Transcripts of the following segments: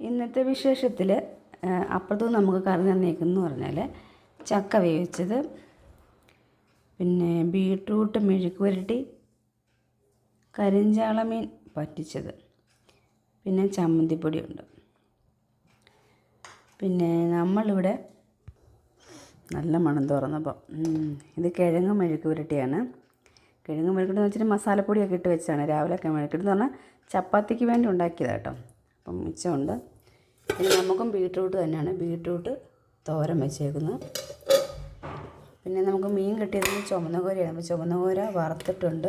ഇന്നത്തെ വിശേഷത്തിൽ അപ്പുറത്തുനിന്ന് നമുക്ക് കറി തന്നേക്കെന്ന് പറഞ്ഞാൽ ചക്ക വേവിച്ചത് പിന്നെ ബീട്രൂട്ട് മെഴുക്ക് പുരട്ടി കരിഞ്ചാള മീൻ പറ്റിച്ചത് പിന്നെ ചമ്മന്തിപ്പൊടിയുണ്ട്. പിന്നെ നമ്മളിവിടെ നല്ല മണം തുറന്നപ്പോൾ ഇത് കിഴങ്ങ് മെഴുക്ക് പുരട്ടിയാണ്. കിഴങ്ങ് മെഴുക്ക് എന്ന് വെച്ചിട്ട് മസാലപ്പൊടിയൊക്കെ ഇട്ട് വെച്ചാണ് രാവിലെയൊക്കെ മെഴുക്കിട്ട് എന്ന് പറഞ്ഞാൽ ചപ്പാത്തിക്ക് വേണ്ടി ഉണ്ടാക്കിയതാണ് കേട്ടോ. അപ്പം മിച്ചമുണ്ട്. പിന്നെ നമുക്കും ബീട്രൂട്ട് തന്നെയാണ്. ബീട്രൂട്ട് തോരൻ വെച്ചേക്കുന്നത്. പിന്നെ നമുക്ക് മീൻ കിട്ടിയത് ചുമന്ന കോരിയാണ് അപ്പോൾ ചുമന്ന കോര വറുത്തിട്ടുണ്ട്.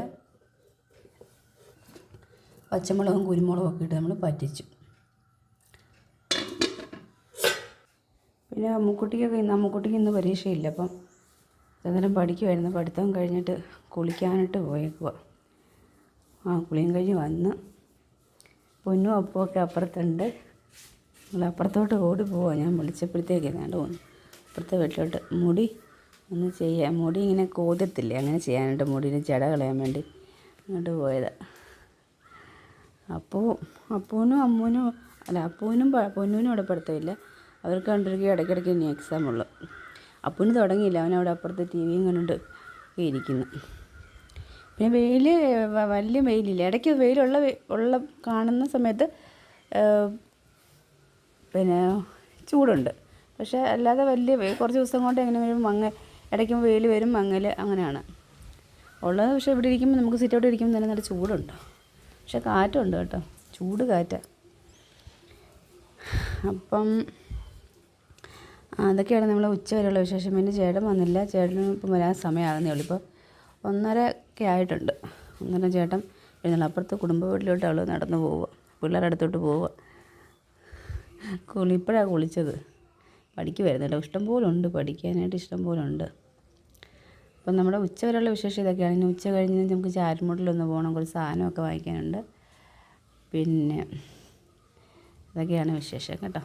പച്ചമുളകും കുരുമുളകും ഒക്കെ ഇട്ട് നമ്മൾ പറ്റിച്ചു. പിന്നെ അമ്മുക്കുട്ടിക്കൊക്കെ ഇന്ന് അമ്മുക്കുട്ടിക്ക് ഇന്ന് പരീക്ഷയില്ല. അപ്പം അന്നേരം പഠിക്കുമായിരുന്നു പഠിത്തം കഴിഞ്ഞിട്ട് കുളിക്കാനിട്ട് പോയേക്കുക ആ കുളിയും കഴിഞ്ഞ് വന്ന് പൊന്നും അപ്പുമൊക്കെ അപ്പുറത്തുണ്ട്. നിങ്ങൾ അപ്പുറത്തോട്ട് ഓടി പോവാം. ഞാൻ വിളിച്ചപ്പോഴത്തേക്ക് ഏതാണ്ട് പോകുന്നു അപ്പുറത്തെ വീട്ടിലോട്ട് മുടി ഒന്ന് ചെയ്യാൻ മുടി ഇങ്ങനെ കോതത്തില്ലേ അങ്ങനെ ചെയ്യാനായിട്ട് മുടിയിൽ ജട കളയാൻ വേണ്ടി അങ്ങോട്ട് പോയതാണ് അപ്പോൾ അപ്പൂനും അമ്മൂനും അല്ല അപ്പൂനും പൊന്നൂനും അവിടെ പഠിത്തമില്ല. അവർക്ക് കണ്ടിരിക്കുക ഇടയ്ക്കിടയ്ക്ക് ഇനി എക്സാം ഉള്ളു. അപ്പൂന് തുടങ്ങിയില്ല. അവൻ അവിടെ അപ്പുറത്ത് ടി വിയും കണ്ടിട്ട് ഇരിക്കുന്നു. പിന്നെ വെയിൽ വലിയ വെയിലില്ല. ഇടയ്ക്ക് വെയിലുള്ള ഉള്ള കാണുന്ന സമയത്ത് പിന്നെ ചൂടുണ്ട്. പക്ഷേ അല്ലാതെ വലിയ കുറച്ച് ദിവസം കൊണ്ട് എങ്ങനെ വരും മങ്ങ ഇടയ്ക്ക് വെയിൽ വരും മങ്ങൽ അങ്ങനെയാണ്. ഉള്ളത് പക്ഷേ ഇവിടെ ഇരിക്കുമ്പോൾ നമുക്ക് സിറ്റൗട്ട് ഇരിക്കുമ്പോൾ തന്നെ നല്ല ചൂടുണ്ട്. പക്ഷെ കാറ്റുണ്ട് കേട്ടോ. ചൂട് കാറ്റാണ് അപ്പം അതൊക്കെയാണ് നമ്മൾ ഉച്ച വരെയുള്ള വിശേഷം. പിന്നെ ചേട്ടൻ വന്നില്ല. ചേട്ടന് ഇപ്പം വരാൻ സമയമാകുന്നേ ഉള്ളൂ. ഇപ്പോൾ ഒന്നര ഒക്കെ ആയിട്ടുണ്ട്. ഒന്നര ചേട്ടൻ പിന്നെ അപ്പുറത്ത് കുടുംബ വീട്ടിലോട്ട് അവൾ നടന്നു പോവുക. പിള്ളേരുടെ അടുത്തോട്ട് പോവുക. കുളി ഇപ്പോഴാണ് കുളിച്ചത്. പഠിക്കുമായിരുന്നല്ലോ ഇഷ്ടം പോലെ ഉണ്ട് പഠിക്കാനായിട്ട് ഇഷ്ടം പോലെ ഉണ്ട് അപ്പം നമ്മുടെ ഉച്ച വരെയുള്ള വിശേഷം ഇതൊക്കെയാണ്. ഇനി ഉച്ച കഴിഞ്ഞ് നമുക്ക് ചാരുമുട്ടിലൊന്ന് പോകണം. കുറച്ച് സാധനമൊക്കെ വാങ്ങിക്കാനുണ്ട്. പിന്നെ ഇതൊക്കെയാണ് വിശേഷം കേട്ടോ.